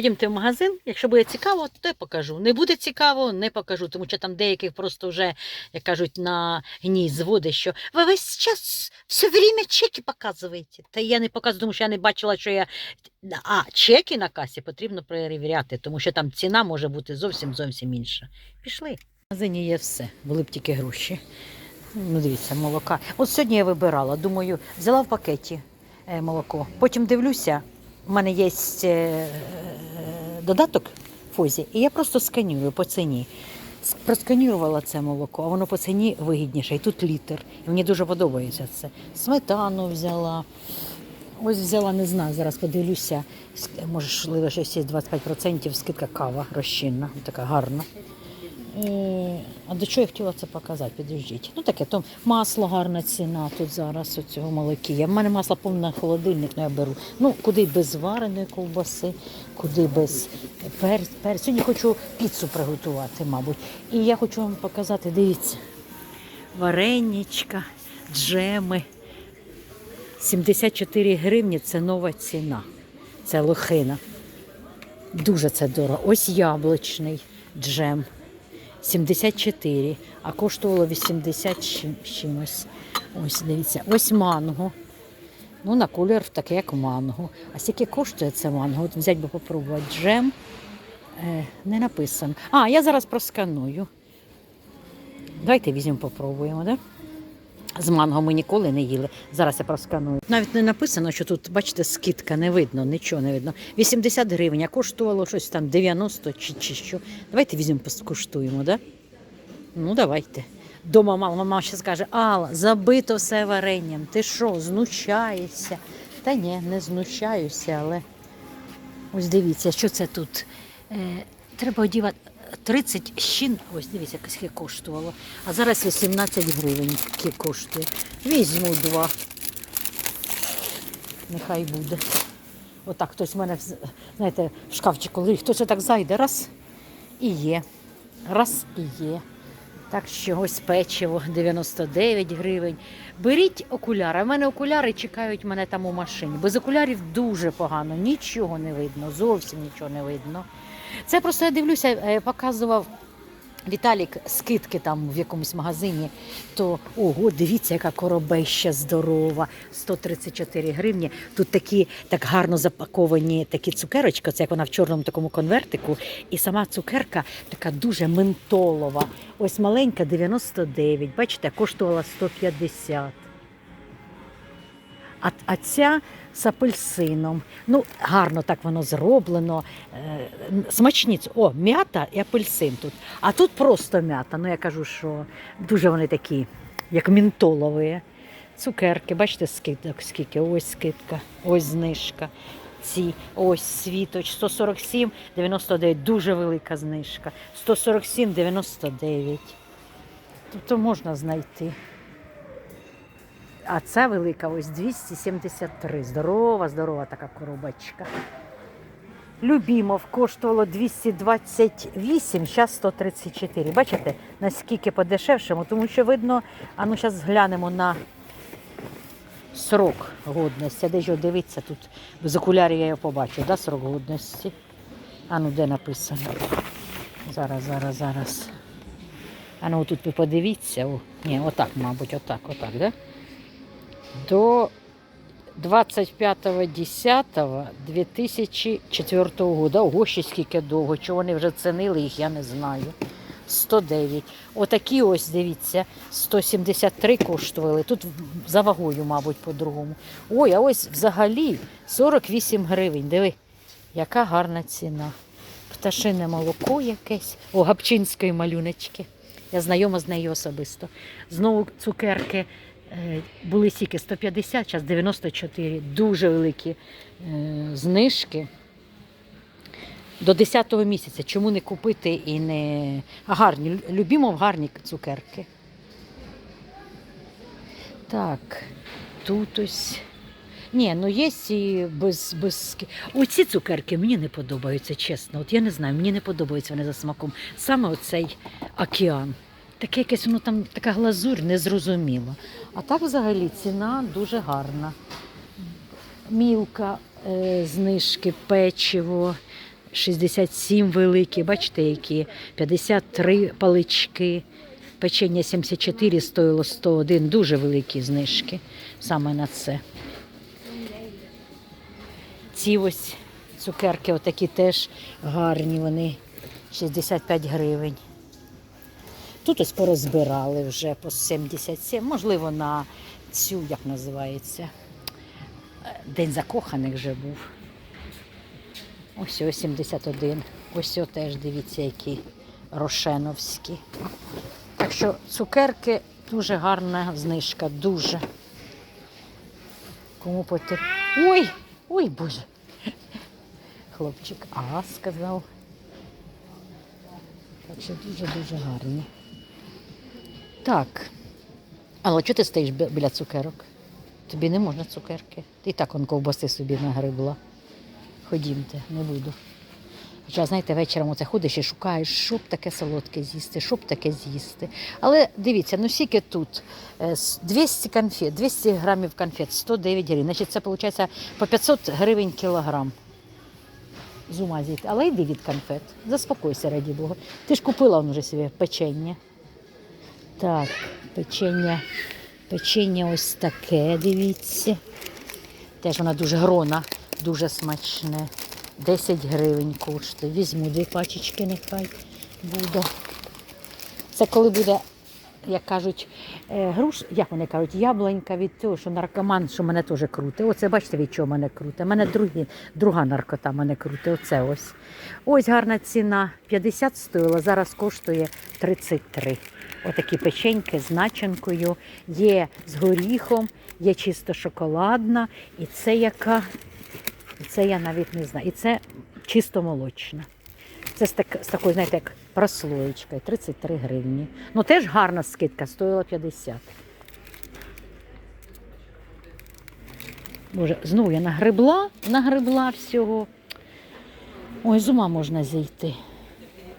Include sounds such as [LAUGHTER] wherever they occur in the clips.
Ходімте в магазин, якщо буде цікаво, то я покажу. Не буде цікаво, не покажу, тому що там деяких просто вже, як кажуть, на гній зводить, що ви весь час все время чеки показуєте. Та я не показую, тому що я не бачила, що я. А чеки на касі потрібно перевіряти, тому що там ціна може бути зовсім зовсім інша. Пішли. В магазині є все, були б тільки гроші. Ну, дивіться, молока. От сьогодні я вибирала, думаю, взяла в пакеті е, молоко. Потім дивлюся, у мене є е, додаток Фозі, і я просто сканюю по ціні. Просканірувала це молоко, а воно по ціні вигідніше. І тут літр. І мені дуже подобається це. Сметану взяла. Ось взяла, не знаю, зараз подивлюся. Ск- Можливо, щось є 25% скидка кава розчинна, така гарна. А до чого я хотіла це показати? Підождіть. Ну таке, то масло гарна ціна тут зараз у цього молокія. В мене масло повне холодильник, ну я беру. Ну, куди без вареної ковбаси, куди без перцю. Пер... Сьогодні хочу піцу приготувати, мабуть. І я хочу вам показати, дивіться, вареничка, джеми. 74 гривні це нова ціна. Це лохина. Дуже це дорого. Ось яблучний джем. 74, а коштувало 80 з чим- з чимось. Ось дивіться, ось манго. Ну, на колір таке, як манго. А скільки коштує це манго? От взяти би попробувати джем. Е, не написано. А, я зараз просканую. Давайте візьмемо, попробуємо, да? З манго ми ніколи не їли. Зараз я просканую. Навіть не написано, що тут, бачите, скидка не видно, нічого не видно. 80 гривень, а коштувало щось там 90 чи, чи що. Давайте візьмемо, поскуштуємо, да? Ну, давайте. Дома мама, мама ще скаже, Алла, забито все варенням. Ти що, знущаєшся? Та ні, не знущаюся, але ось дивіться, що це тут. Е, треба одівати 30 щін. Ось дивіться, скільки коштувало. А зараз 18 гривень скільки коштує. Візьму два. Нехай буде. Отак хтось в мене, знаєте, в шкафчику лежить, хтось отак зайде, раз і є. Раз і є. Так що ось печиво 99 гривень. Беріть окуляри. У мене окуляри чекають мене там у машині. Без окулярів дуже погано, нічого не видно, зовсім нічого не видно. Це просто я дивлюся, е, показував Віталік скидки там в якомусь магазині, то ого, дивіться, яка коробеща здорова, 134 гривні. Тут такі так гарно запаковані такі цукерочки, це як вона в чорному такому конвертику. І сама цукерка така дуже ментолова. Ось маленька 99, бачите, коштувала 150. А, а ця з апельсином. Ну, гарно так воно зроблено. Е, смачні. О, м'ята і апельсин тут. А тут просто м'ята. Ну, я кажу, що дуже вони такі, як мінтолові. Цукерки, бачите, скидок скільки? Ось скидка, ось знижка. Ці ось світоч 147, 99, дуже велика знижка. 147, 99. Тобто можна знайти. А ця велика ось 273. Здорова, здорова така коробочка. Любімов коштувало 228, зараз 134. Бачите, наскільки подешевшимо, тому що видно, а ну зараз глянемо на срок годності. А де ж його тут? Без окулярів я його побачу, да, срок годності. А ну де написано? Зараз, зараз, зараз. А ну тут ви подивіться. О, ні, отак, мабуть, отак, отак, да? До 25.10.2004 року. Ого, ще скільки довго. Чого вони вже цінили їх, я не знаю. 109. Отакі ось, дивіться, 173 коштували. Тут за вагою, мабуть, по-другому. Ой, а ось взагалі 48 гривень. Диви, яка гарна ціна. Пташине молоко якесь. О, гапчинської малюнечки. Я знайома з нею особисто. Знову цукерки були стільки 150, зараз 94. Дуже великі е, знижки. До 10-го місяця. Чому не купити і не. А гарні, любімо гарні цукерки. Так, тут ось. Ні, ну є і без, без. Оці цукерки мені не подобаються, чесно. От я не знаю, мені не подобаються вони за смаком. Саме оцей океан. Таке якесь воно там така глазурь незрозуміла. А так взагалі ціна дуже гарна. Мілка, е, знижки, печиво 67 великі, бачите, які 53 палички. Печення 74 стоїло 101, дуже великі знижки саме на це. Ці ось цукерки, отакі теж гарні, вони 65 гривень. Тут ось порозбирали вже по 77, можливо, на цю, як називається, е, День закоханих вже був. Ось ось 71. Ось ось теж дивіться, які рошеновські. Так що цукерки дуже гарна знижка, дуже. Кому потрібно. Ой! Ой, Боже. Хлопчик А сказав. Так що дуже-дуже гарні. Так. Але чого ти стоїш біля цукерок? Тобі не можна цукерки. Ти і так он ковбаси собі нагребла. Ходімте, не буду. Хоча, знаєте, вечором оце ходиш і шукаєш, що б таке солодке з'їсти, що б таке з'їсти. Але дивіться, ну скільки тут? Е, 200 конфет, 200 грамів конфет, 109 гривень. Значить, це виходить по 500 гривень кілограм. З ума зійти. Але йди від конфет. Заспокойся, раді Бога. Ти ж купила вже собі печення. Так, печення. Печення ось таке, дивіться. Теж вона дуже грона, дуже смачне. 10 гривень коштує. Візьму дві пачечки, нехай буде. Це коли буде, як кажуть, е, груш, як вони кажуть, яблунька від того, що наркоман, що мене теж круте. Оце бачите, від чого мене круте. Мене другі, друга наркота мене круте. Оце ось. Ось гарна ціна. 50 стоїла, зараз коштує 33. Отакі печеньки з начинкою. Є з горіхом, є чисто шоколадна. І це яка і це я навіть не знаю. І це чисто молочна. Це з, так, з такою, знаєте, як прослоєчкою, 33 гривні. Ну теж гарна скидка, стоїла 50. Боже, знову я нагребла, нагребла всього. Ой, з ума можна зійти.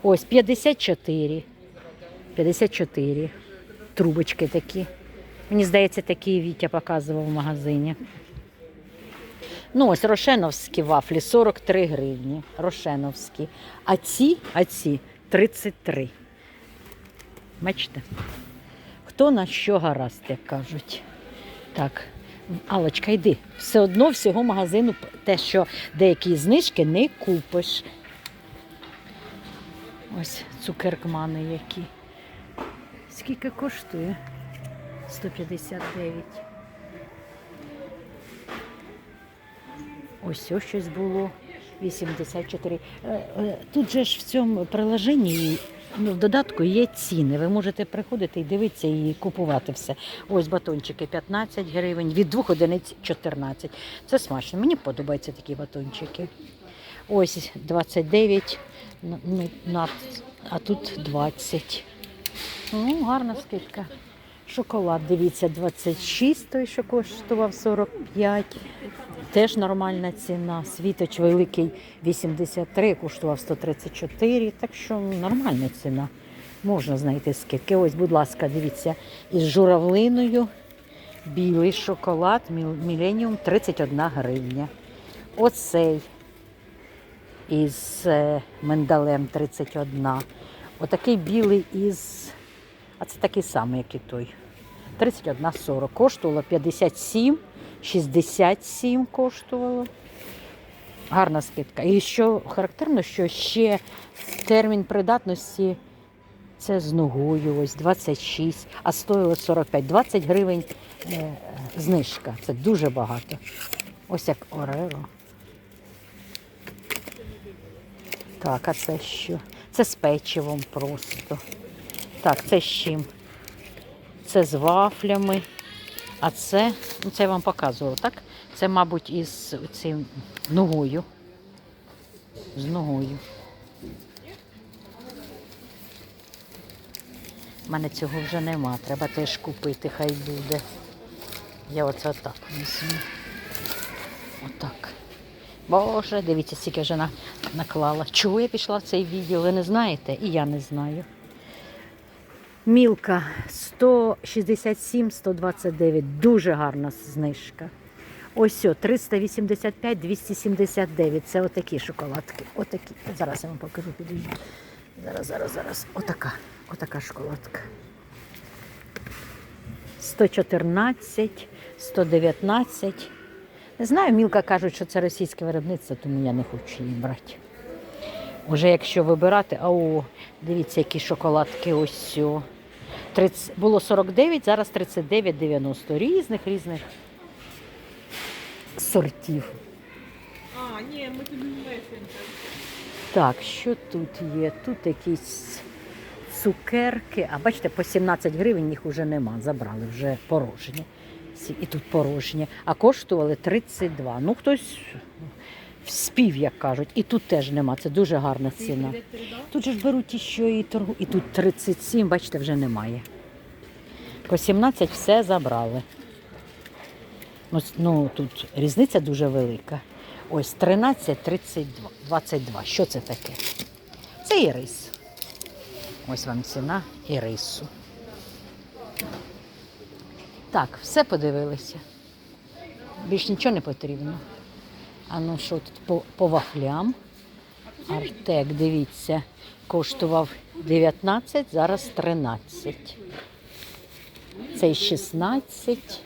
Ось 54. 54. Трубочки такі. Мені здається, такі Вітя показував в магазині. Ну, ось рошеновські вафлі 43 гривні. Рошеновські. А ці, а ці 33. Бачите? Хто на що гаразд, як кажуть. Так, Алочка, йди. Все одно всього магазину те, що деякі знижки не купиш. Ось цукеркмани які. Скільки коштує? 159. Ось ось щось було 84. Е, е, Тут же ж в цьому приложенні, ну, в додатку є ціни. Ви можете приходити і дивитися і купувати все. Ось батончики 15 гривень, від двох одиниць 14. Це смачно. Мені подобаються такі батончики. Ось 29, ну, ну, а тут 20. Ну, гарна скидка. Шоколад, дивіться, 26, той, що коштував 45. Теж нормальна ціна. Світоч великий 83, коштував 134. Так що нормальна ціна. Можна знайти скидки. Ось, будь ласка, дивіться, із журавлиною. Білий шоколад, Міл- Міленіум 31 гривня. Оцей із е, миндалем 31. Отакий білий із. А це такий самий, як і той. 31,40. Коштувало 57, 67 коштувало. Гарна скидка. І що характерно, що ще термін придатності це з ногою, ось 26, а стоїло 45. 20 гривень е, знижка. Це дуже багато. Ось як Ореро. Так, а це що? Це з печивом просто. Так, це з чим? Це з вафлями. А це, ну це я вам показувала, так? Це, мабуть, із цим ногою. З ногою. У мене цього вже нема, треба теж купити, хай буде. Я оце отак візьму. Отак. Боже, дивіться, скільки вже наклала. Чого я пішла в цей відділ, ви не знаєте? І я не знаю. Мілка 167-129. Дуже гарна знижка. Ось о, 385, 279. Це отакі шоколадки. Отакі. Зараз я вам покажу, підійду. Зараз, зараз, зараз. Отака. Отака шоколадка. 114, 119. Не знаю, Мілка кажуть, що це російське виробництво, тому я не хочу її брати. Уже якщо вибирати, а о, дивіться, які шоколадки ось. сьо. 30, було 49, зараз 39,90. Різних різних сортів. А, ні, ми тобі месенджер. Так, що тут є? Тут якісь цукерки. А бачите, по 17 гривень їх вже нема. Забрали вже порожні. І тут порожні. А коштували 32. Ну, хтось спів, як кажуть. І тут теж нема. Це дуже гарна ціна. Тут же ж беруть і що і торгу. І тут 37, бачите, вже немає. По 17 все забрали. С- ну тут різниця дуже велика. Ось 13, 32, 22. Що це таке? Це і рис. Ось вам ціна і рису. Так, все подивилися. Більш нічого не потрібно. А ну що тут по, по вафлям? Артек, дивіться, коштував 19, зараз 13. Цей 16.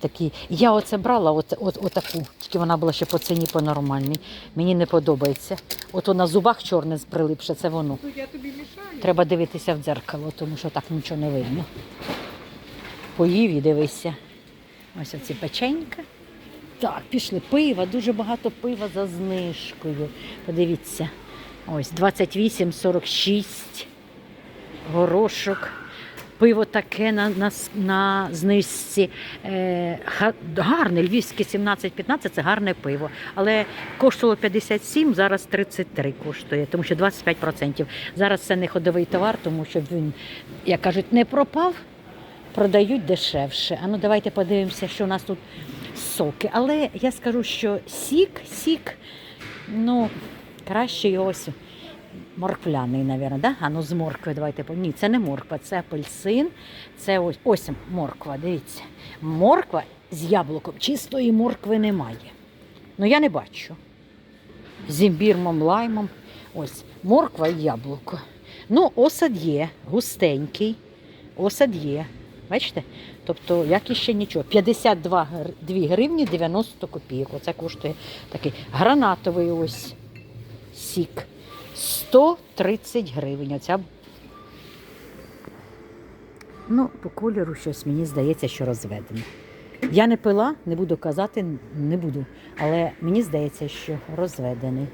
Такі. Я оце брала, от, от, отаку, тільки вона була ще по ціні по нормальній. Мені не подобається. От на зубах чорне прилипше, це воно. Ну. Треба дивитися в дзеркало, тому що так нічого не видно. Поїв і дивися. Ось оці печенька. Так, пішли. Пива, дуже багато пива за знижкою. Подивіться. Ось 28,46. Горошок. Пиво таке на, на, на знижці. Е, гарне, львівське 17-15 це гарне пиво. Але коштувало 57, зараз 33 коштує, тому що 25%. Зараз це не ходовий товар, тому що він, як кажуть, не пропав, продають дешевше. А ну давайте подивимося, що у нас тут соки. Але я скажу, що сік, сік, ну, краще ось морквляний, мабуть, да? А ну з моркви давайте. Ні, це не морква, це апельсин. Це ось, ось морква, дивіться. Морква з яблуком. Чистої моркви немає. Ну я не бачу. З імбірмом, лаймом. Ось морква і яблуко. Ну, осад є, густенький. Осад є. Бачите? Тобто, як іще нічого. 52 2 гривні 90 копійок. Оце коштує такий гранатовий ось сік. 130 гривень. Оця... Ну, по кольору щось мені здається, що розведено. Я не пила, не буду казати, не буду. Але мені здається, що розведений.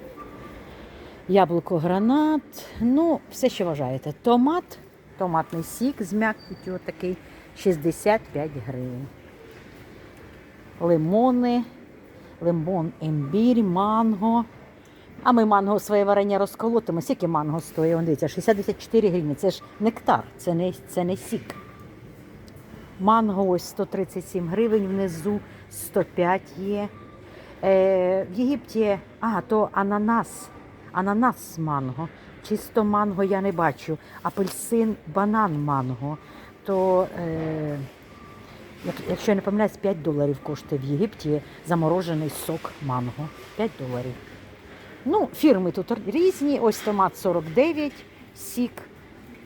Яблуко, гранат, ну, все, що вважаєте. Томат, томатний сік з м'якістю такий 65 гривень. Лимони, лимон, імбір, манго. А ми манго своє варення розколотимо. Скільки манго стоїть? Дивіться, 64 гривні. Це ж нектар, це не, це не сік. Манго ось 137 гривень внизу, 105 є. Е, в Єгипті, а, то ананас. Ананас манго. Чисто манго я не бачу. Апельсин, банан манго. То, е, якщо я не помиляюсь, 5 доларів коштує в Єгипті заморожений сок манго. 5 доларів. Ну, фірми тут різні. Ось томат 49, сік.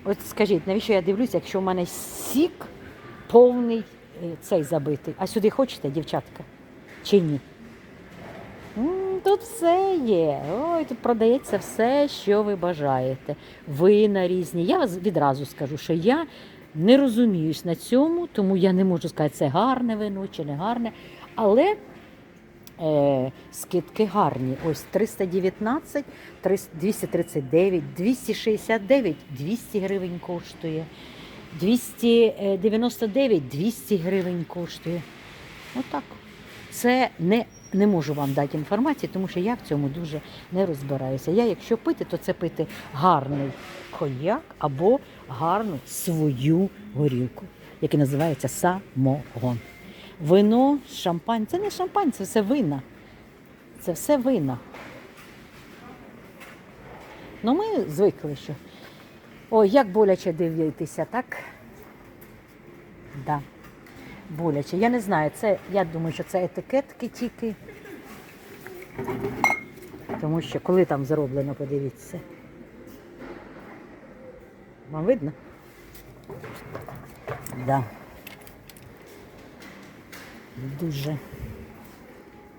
От скажіть, навіщо я дивлюся, якщо в мене сік повний е, цей забитий. А сюди хочете, дівчатка? Чи ні? Тут все є. Ой, тут продається все, що ви бажаєте. Вина різні. Я вас відразу скажу, що я не розуміюсь на цьому, тому я не можу сказати, це гарне вино чи не гарне. Але е, скидки гарні. Ось 319, 239, 269, 200 гривень коштує. 299, 200 гривень коштує. Отак. Це не, не можу вам дати інформації, тому що я в цьому дуже не розбираюся. Я, якщо пити, то це пити гарний коньяк або гарну свою горілку, яка називається самогон. Вино, шампань це не шампань, це все вина. Це все вина. Ну, ми звикли, що. Ой, як боляче дивитися, так? Да. боляче. Я не знаю, це, я думаю, що це етикетки тільки. Тому що коли там зроблено, подивіться. Вам видно? Да. Дуже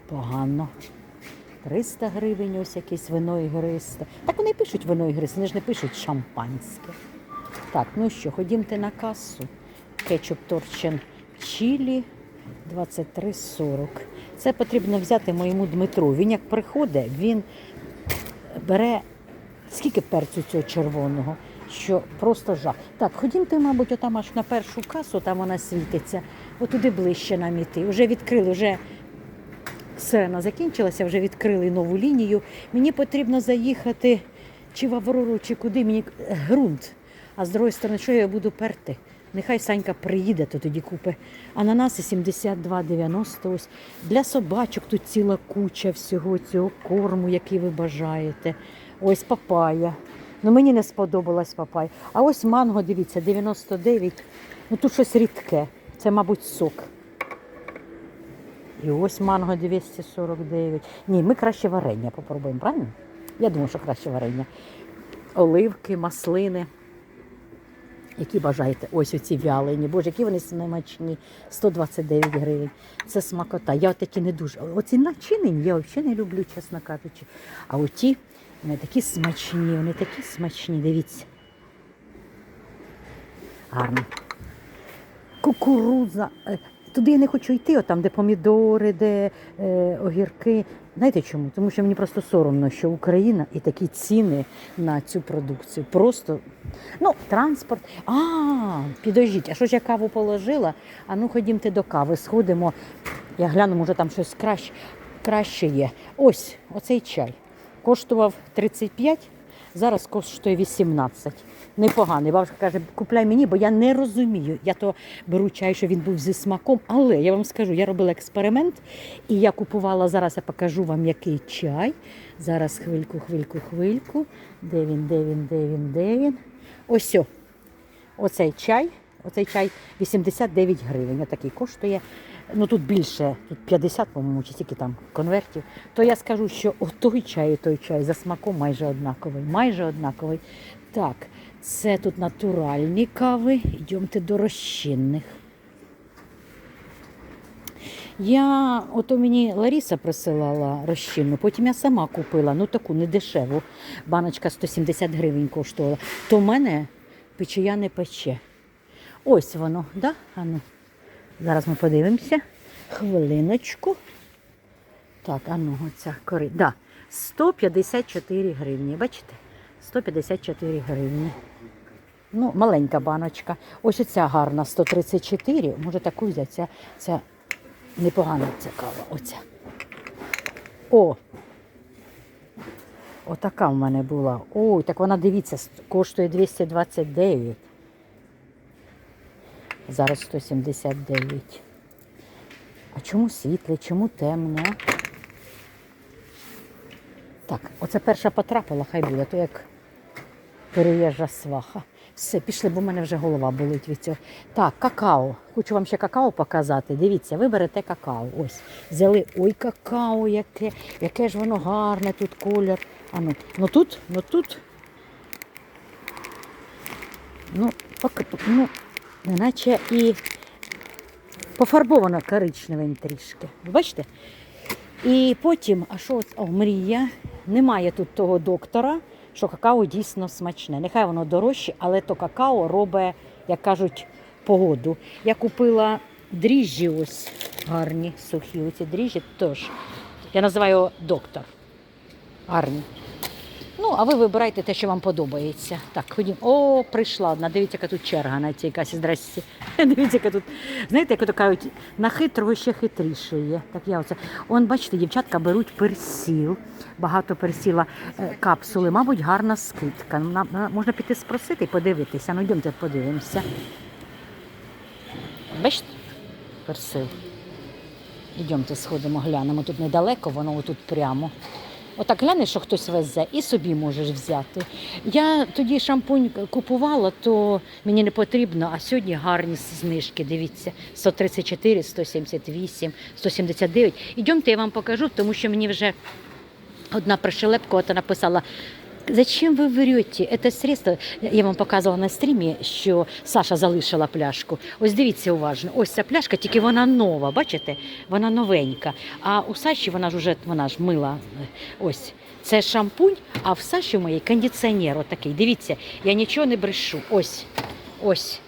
погано. 300 гривень, ось якесь вино ігристе. Так вони пишуть вино ігристе, вони ж не пишуть шампанське. Так, ну що, ходімте на касу. Кетчуп торчен чілі 23,40. Це потрібно взяти моєму Дмитру. Він як приходить, він бере скільки перцю цього червоного, що просто жах. Так, ходімте, мабуть, отам аж на першу касу, там вона світиться. Отуди ближче нам іти. Вже відкрили, вже сирена закінчилася, вже відкрили нову лінію. Мені потрібно заїхати чи в Аврору, чи куди мені ґрунт. А з другої сторони, що я буду перти? Нехай Санька приїде, то тоді купи. Ананаси 72,90. Ось для собачок тут ціла куча всього цього корму, який ви бажаєте. Ось папая. Ну мені не сподобалась папая. А ось манго, дивіться, 99. Ну тут щось рідке. Це, мабуть, сок. І ось манго 249. Ні, ми краще варення попробуємо, правильно? Я думаю, що краще варення. Оливки, маслини. Які бажаєте? Ось оці вялені. Боже, які вони смачні. 129 гривень. Це смакота. Я такі не дуже. Оці начинені я взагалі не люблю, чесно кажучи. А оті вони такі смачні, вони такі смачні. Дивіться. Гарно. Кукурудза. Е, Туди я не хочу йти, от там, де помідори, де е, огірки. Знаєте чому? Тому що мені просто соромно, що Україна і такі ціни на цю продукцію. Просто ну, транспорт. А, підождіть, а що ж я каву положила? А ну ходімте до кави, сходимо. Я гляну, може там щось краще, краще є. Ось оцей чай. Коштував 35, зараз коштує 18. Непоганий. Бабушка каже, купляй мені, бо я не розумію. Я то беру чай, що він був зі смаком. Але я вам скажу, я робила експеримент, і я купувала зараз, я покажу вам, який чай. Зараз хвильку, хвильку, хвильку. Де він, де він, де він, де він. Ось. Оцей чай. Оцей чай 89 гривень. Отакий коштує. Ну тут більше, тут 50, по-моєму, чи тільки там конвертів. То я скажу, що той чай і той чай за смаком майже однаковий. Майже однаковий. Так, це тут натуральні кави. Йдемте до розчинних. Я, ото мені Ларіса присилала розчинну, потім я сама купила, ну таку недешеву. Баночка 170 гривень коштувала. То в мене печія не пече. Ось воно, да? Ану. Зараз ми подивимося. Хвилиночку. Так, а ну, оця кори. Да. 154 гривні. Бачите? 154 гривні. Ну, маленька баночка. Ось оця гарна 134. Може таку взяти. Ця, ця непогана ця кава. Оця. О! Отака в мене була. Ой, так вона, дивіться, коштує 229. Зараз 179. А чому світле, чому темне? Так, оце перша потрапила, хай буде, то як переїжджа сваха. Все, пішли, бо в мене вже голова болить від цього. Так, какао. Хочу вам ще какао показати. Дивіться, ви берете какао. Ось. Взяли. Ой, какао, яке, яке ж воно гарне тут колір. А ну, ну тут, ну тут. Ну, поки, ну, наче і пофарбовано коричневим трішки. Бачите? І потім, а що, о, мрія, немає тут того доктора, що какао дійсно смачне. Нехай воно дорожче, але то какао робить, як кажуть, погоду. Я купила дріжджі ось гарні, сухі. Оці дріжджі теж. Я називаю доктор. Гарні. Ну, а ви вибирайте те, що вам подобається. Так, ходім. О, прийшла одна. Дивіться, яка тут черга на цій касі. Здрасте. [LAUGHS] Дивіться, яка тут. Знаєте, як кажуть, на хитрого ще хитріше є. Так я оце. Он, бачите, дівчатка беруть персіл. Багато персіла е, капсули. Мабуть, гарна скидка. Ну, на- на- можна піти спросити і подивитися. Ну, йдемте подивимося. Бачите? Персил. Йдемте сходимо, глянемо. Тут недалеко, воно тут прямо. Отак глянеш, що хтось везе, і собі можеш взяти. Я тоді шампунь купувала, то мені не потрібно, а сьогодні гарні знижки. Дивіться, 134, 178, 179. Ідемте, я вам покажу, тому що мені вже одна пришелепка написала. Зачем ви врете? Это средство, я вам показувала на стрімі, що Саша залишила пляшку. Ось дивіться уважно. Ось ця пляшка, тільки вона нова, бачите? Вона новенька. А у Саші вона ж уже вона ж мила. Ось це шампунь, а в Саші моєї кондиціонер отакий. Дивіться, я нічого не брешу. Ось, ось.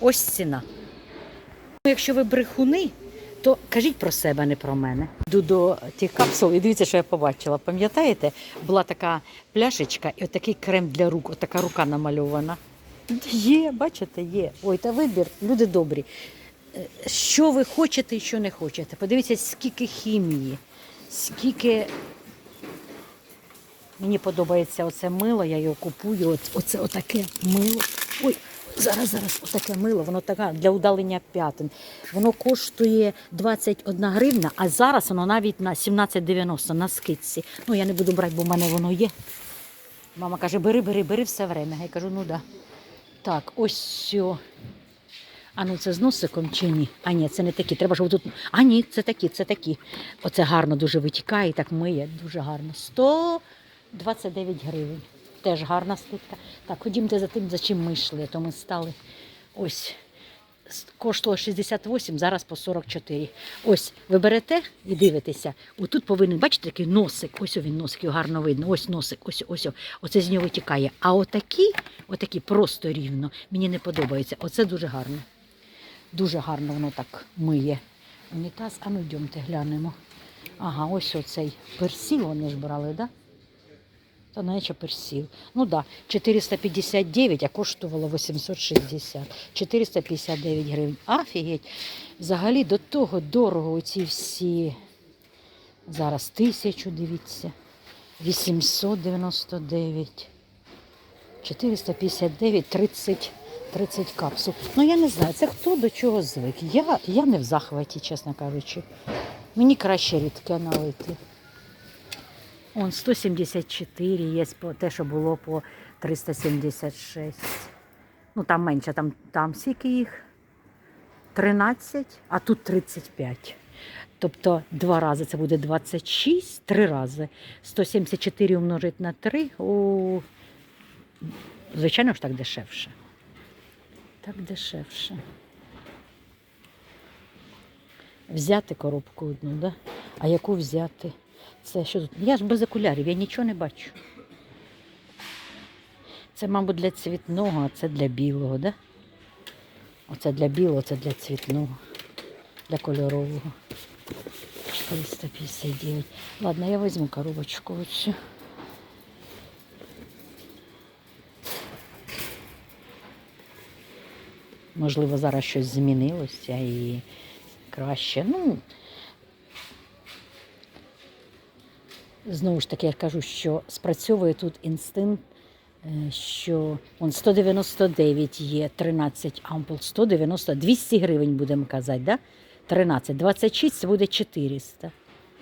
Ось ціна. Ну, Якщо ви брехуни, то кажіть про себе, не про мене. Йду до тих капсул і дивіться, що я побачила. Пам'ятаєте, була така пляшечка і отакий крем для рук, отака рука намальована. Є, бачите, є. Ой, та вибір, люди добрі. Е, Що ви хочете і що не хочете. Подивіться, скільки хімії, скільки. Мені подобається оце мило, я його купую. От, оце отаке мило. Ой, зараз, зараз, отаке мило, воно таке для удалення п'ятин. Воно коштує 21 гривна, а зараз воно навіть на 17,90 на скидці. Ну, я не буду брати, бо в мене воно є. Мама каже, бери, бери, бери все время. Я кажу, ну да. Так, ось сьо. А ну це з носиком чи ні? А ні, це не такі. Треба ж тут. А ні, це такі, це такі. Оце гарно дуже витікає так миє. Дуже гарно. 129 гривень. Теж гарна скидка. Так, ходімте за тим, за чим ми йшли, то ми стали. Ось. Коштувало 68, зараз по 44. Ось ви берете і дивитеся. Отут повинен, бачите, такий носик. Ось він носик, його гарно видно. Ось носик, ось ось. Оце з нього витікає. А отакі, отакі просто рівно. Мені не подобається. Оце дуже гарно. Дуже гарно воно так миє. Унітаз, а ну йдемте глянемо. Ага, ось оцей персіл вони ж брали, так? Да? Та наче персіл. Ну так, да, 459, а коштувало 860. 459 гривень. Офігеть. Взагалі до того дорого оці всі. Зараз тисячу, дивіться. 899. 459, 30, 30 капсул. Ну я не знаю, це хто до чого звик. Я, я не в захваті, чесно кажучи. Мені краще рідке налити. Он 174 є те, що було по 376. Ну там менше, там, там скільки їх? 13, а тут 35. Тобто два рази це буде 26, три рази. 174 умножити на 3. О, звичайно ж так дешевше. Так дешевше. Взяти коробку одну, да? А яку взяти? Це що тут? Я ж без окулярів, я нічого не бачу. Це, мабуть, для цвітного, а це для білого, да? Оце для білого, це для цвітного, для кольорового. 459. Ладно, я візьму коробочку оцю. Можливо, зараз щось змінилося і краще. Ну, знову ж таки, я кажу, що спрацьовує тут інстинкт, е, що он 199 є, 13 ампул, 190, 200 гривень будемо казати, да? 13, 26 це буде 400.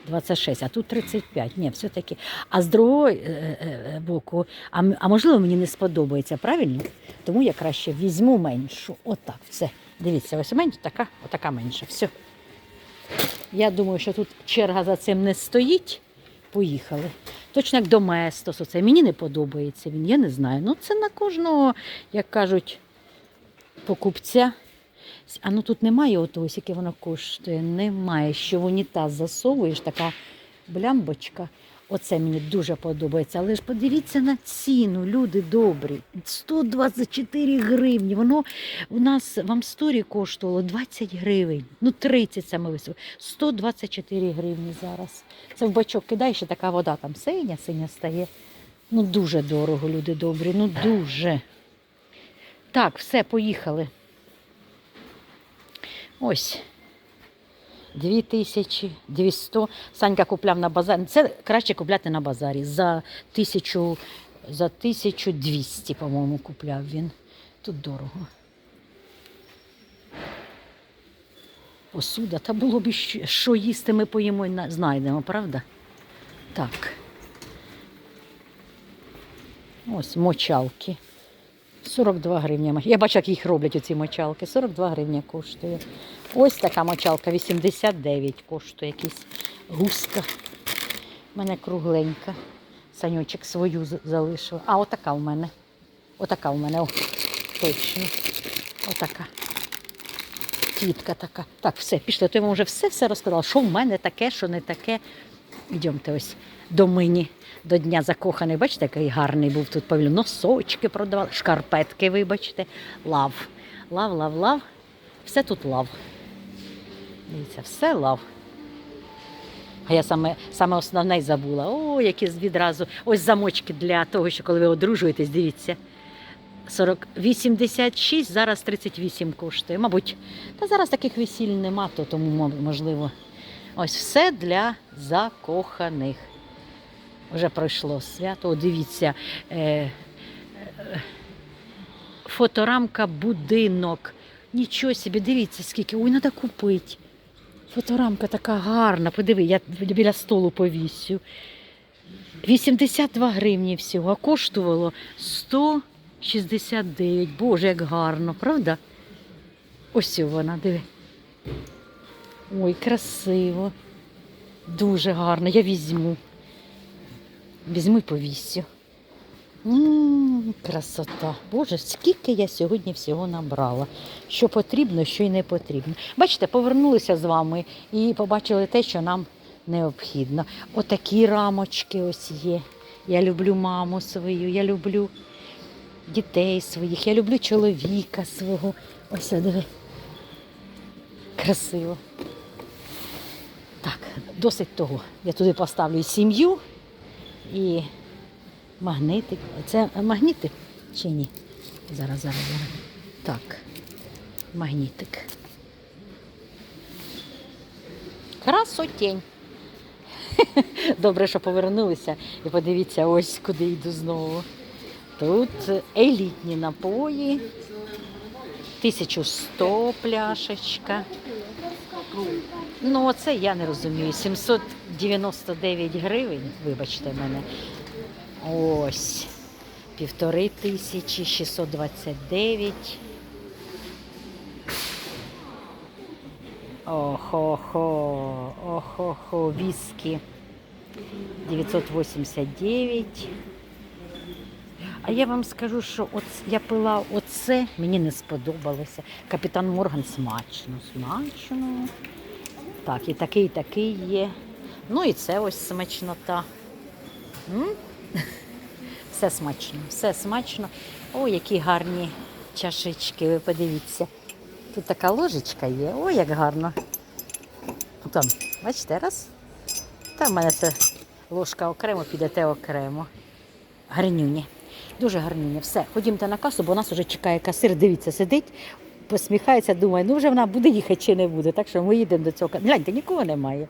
26, а тут 35. Ні, все-таки. А з другого е, е, боку, а, а можливо, мені не сподобається, правильно? Тому я краще візьму меншу. Отак. Все. Дивіться, ось менша, така, отака менша. Все. Я думаю, що тут черга за цим не стоїть. Поїхали. Точно як до Местосу. Оце. Мені не подобається він, я не знаю. Ну, це на кожного, як кажуть, покупця. А ну тут немає отогось, яке воно коштує. Немає. Що в унітаз засовуєш, така блямбочка. Оце мені дуже подобається. Але ж подивіться на ціну, люди добрі. 124 гривні. Воно у нас в Амсторі коштувало 20 гривень. Ну, 30 саме високо. 124 гривні зараз. Це в бачок кидаєш, і така вода там синя, синя стає. Ну, дуже дорого, люди добрі. Ну дуже. Так, все, поїхали. Ось. 2200. Санька купляв на базарі. Це краще купляти на базарі. За 1000, за 1200, по-моєму, купляв він. Тут дорого. Посуда. Та було б іще- що їсти, ми поїмо і знайдемо, правда? Так. Ось мочалки. 42 гривні. моч- Я бачу, як їх роблять оці мочалки. 42 гривні коштує. Ось така мочалка 89 коштує якісь гуска. У мене кругленька. Санючок свою з- залишив. А, отака у мене. Отака у мене. О, точно. Отака. Тітка така. Так, все, пішли. То я вам вже все-все розказала. Що в мене таке, що не таке. Йдемте ось до мені, до Дня закоханих. Бачите, який гарний був тут павільйон. Носочки продавали, шкарпетки, вибачте. Лав. Лав, лав, лав. Все тут лав. Дивіться, все лав. А я саме, саме основне й забула. О, які відразу. Ось замочки для того, що коли ви одружуєтесь, дивіться. 40, 86, зараз 38 коштує. Мабуть, та зараз таких весіль нема, то тому можливо. Ось все для закоханих. Вже пройшло свято. О, дивіться. Е, е, фоторамка будинок. Нічого собі, дивіться, скільки. Ой, треба купити. Фоторамка така гарна. Подиви, я біля столу повісю. 82 гривні всього, а коштувало 169. Боже, як гарно, правда? Ось вона, диви. Ой, красиво. Дуже гарно. Я візьму. Візьму і повісю. М, красота. Боже, скільки я сьогодні всього набрала. Що потрібно, що й не потрібно. Бачите, повернулися з вами і побачили те, що нам необхідно. Отакі рамочки ось є. Я люблю маму свою, я люблю дітей своїх, я люблю чоловіка свого. Ось диви. Красиво. Так, досить того. Я туди поставлю сім'ю і магнитик. Це магнітик чи ні? Зараз, зараз, зараз. Так, магнітик. Красотень. [LAUGHS] Добре, що повернулися. І подивіться, ось куди йду знову. Тут елітні напої. 1100 пляшечка. Ну, оце я не розумію. 799 гривень, вибачте мене. Ось. Півтори тисячі, 629. Охо-хо, охо-хо, віскі 989. А я вам скажу, що от я пила оце, мені не сподобалося. Капітан Морган смачно, смачно. Так, і такий, і такий є. Ну і це ось смачнота. М? Все смачно, все смачно. О, які гарні чашечки, ви подивіться. Тут така ложечка є. О, як гарно. Там, бачите, раз. Та в мене це ложка окремо, підете окремо. Гарнюні. Дуже гарнюні. Все, ходімте на касу, бо нас вже чекає касир. Дивіться, сидить, посміхається, думає, ну вже вона буде їхати чи не буде. Так що ми їдемо до цього. Гляньте, нікого немає.